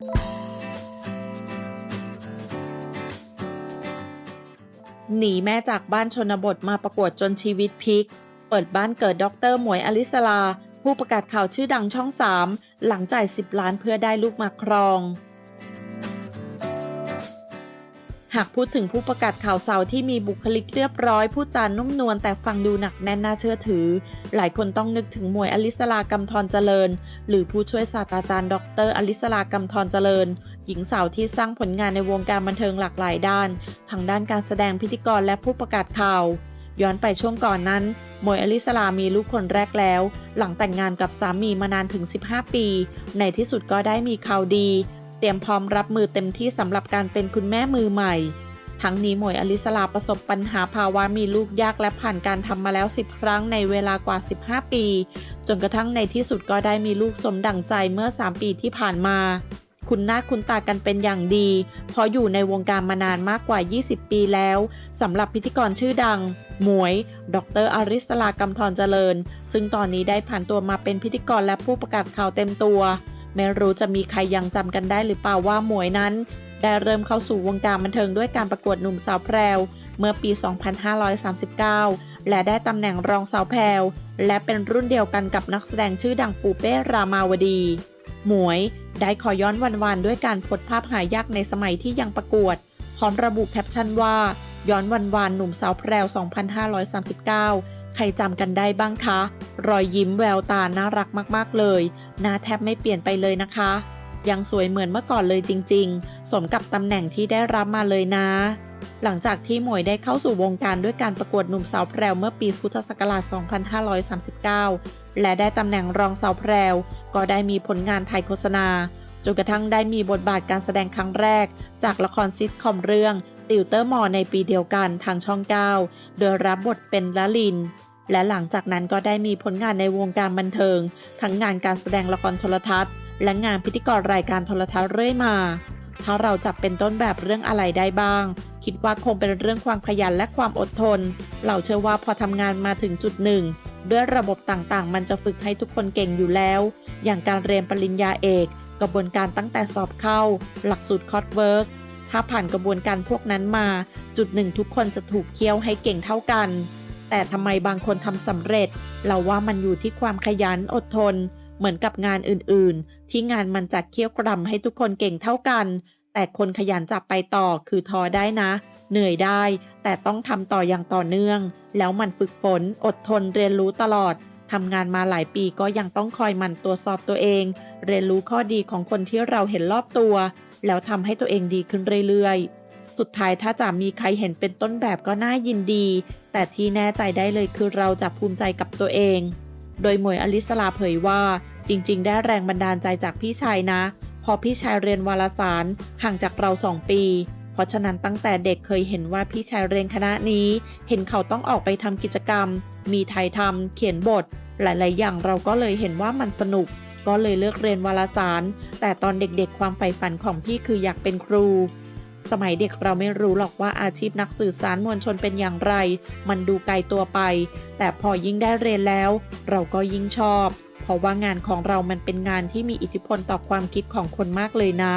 หนีแม่จากบ้านชนบทมาประกวดจนชีวิตพลิก เปิดบ้านเกิดด็อกเตอร์หมวยอลิสลา ผู้ประกาศข่าวชื่อดังช่อง 3 หลังจ่าย 10 ล้านเพื่อได้ลูกมาครอง หากพูดถึงผู้ประกาศข่าวสาวที่มีบุคลิกเรียบร้อยผู้จานุ่มนวลแต่ฟังดูหนักแน่นน่าเชื่อถือ หลายคนต้องนึกถึงมวยอลิสลากำธรเจริญ หรือผู้ช่วยศาสตราจารย์ ดรอลิสลากำธรเจริญ หญิงสาวที่สร้างผลงานในวงการบันเทิงหลากหลายด้านทั้งด้านการแสดงพิธีกรและผู้ประกาศข่าว ย้อนไปช่วงก่อนนั้นมวยอลิสลามีลูกคนแรกแล้ว หลังแต่งงานกับสามีมานานถึง 15 ปี ในที่สุดก็ได้มีข่าวดี เตรียมพร้อมรับมือเต็มที่สำหรับการเป็นคุณแม่มือใหม่ ทั้งนี้หมวยอลิสลาประสบปัญหาภาวะมีลูกยากและผ่านการทำมาแล้ว 10 ครั้งในเวลากว่า 15 ปี จนกระทั่งในที่สุดก็ได้มีลูกสมดั่งใจเมื่อ 3 ปีที่ผ่านมาคุณหน้าคุณตากันเป็นอย่างดี เพราะอยู่ในวงการมานานมากกว่า 20 ปีแล้วสำหรับพิธีกรชื่อดัง หมวย ดรอริสลากำธรเจริญ ซึ่งตอนนี้ได้ผ่านตัวมาเป็นพิธีกรและผู้ประกาศข่าวเต็มตัว ไม่รู้จะมีใครยังจำกันได้หรือเปล่าว่าหมวยนั้น ได้เริ่มเข้าสู่วงการบันเทิงด้วยการประกวดหนุ่มสาวแพรว เมื่อปี 2539 และได้ตำแหน่งรองสาวแพรว และเป็นรุ่นเดียวกันกับนักแสดงชื่อดังปูเป้รามาวดี หมวยได้ขอย้อนวันๆด้วยการโพสภาพหายากในสมัยที่ยังประกวด พร้อมระบุแคปชั่นว่า ย้อนวันวานหนุ่มสาวแพรว 2539 ใครจำกันได้บ้างคะ รอยยิ้มแววตาน่ารักมากๆเลย หน้าแทบไม่เปลี่ยนไปเลยนะคะ ยังสวยเหมือนเมื่อก่อนเลยจริง ๆ สมกับตำแหน่งที่ได้รับมาเลยนะ หลังจากที่หมวยได้เข้าสู่วงการด้วยการประกวดหนุ่มสาวแพรวเมื่อปีพุทธศักราช 2539 และได้ตำแหน่งรองสาวแพรว ก็ได้มีผลงานถ่ายโฆษณา จนกระทั่งได้มีบทบาทการแสดงครั้งแรก จากละครซิทคอมเรื่องติวเตอร์มอในปีเดียวกันทางช่อง 9 โดยรับบทเป็นละลิน และหลังจากนั้นก็ได้มีผลงานในวงการบันเทิง ทั้งงานการแสดงละครโทรทัศน์ และงานพิธีกรรายการโทรทัศน์เรื่อยมา ถ้าเราจับเป็นต้นแบบเรื่องอะไรได้บ้าง คิดว่าคงเป็นเรื่องความขยันและความอดทน เราเชื่อว่าพอทำงานมาถึงจุดหนึ่งด้วยระบบต่างๆ มันจะฝึกให้ทุกคนเก่งอยู่แล้ว อย่างการเรียนปริญญาเอก กระบวนการตั้งแต่สอบเข้า หลักสูตรคอร์สเวิร์กถ้าผ่านกระบวนการพวกนั้นมา จุดหนึ่งทุกคนจะถูกเคี่ยวให้เก่งเท่ากัน แต่ทำไมบางคนทำสำเร็จ เราว่ามันอยู่ที่ความขยันอดทน เหมือนกับงานอื่นๆ ที่งานมันจัดเคี่ยวกรำให้ทุกคนเก่งเท่ากัน แต่คนขยันจับไปต่อคือท้อได้นะ เหนื่อยได้ แต่ต้องทำต่ออย่างต่อเนื่อง แล้วมันฝึกฝน อดทนเรียนรู้ตลอดทำงานมาหลายปีก็ยังต้องคอยหมันตรวจสอบตัวเอง เรียนรู้ข้อดีของคนที่เราเห็นรอบตัว แล้วทำให้ตัวเองดีขึ้นเรื่อยๆ สุดท้ายถ้าจะมีใครเห็นเป็นต้นแบบก็น่ายินดี แต่ที่แน่ใจได้เลยคือเราจะภูมิใจกับตัวเอง โดยหมวยอลิสลาเผยว่า จริง ๆ ได้แรงบันดาลใจจากพี่ชายนะ พอพี่ชายเรียนวารสารห่างจากเราสองปี เพราะฉะนั้นตั้งแต่เด็กเคยเห็นว่าพี่ชายเรียนคณะนี้ เห็นเขาต้องออกไปทำกิจกรรม มีไทยทำเขียนบท หลาย ๆ อย่างเราก็เลยเห็นว่ามันสนุก ก็เลยเลือกเรียนวารสาร แต่ตอนเด็กๆ ความใฝ่ฝันของพี่คืออยากเป็นครู สมัยเด็กเราไม่รู้หรอกว่าอาชีพนักสื่อสารมวลชนเป็นอย่างไร มันดูไกลตัวไป แต่พอยิ่งได้เรียนแล้ว เราก็ยิ่งชอบ เพราะว่างานของเรามันเป็นงานที่มีอิทธิพลต่อความคิดของคนมากเลยนะ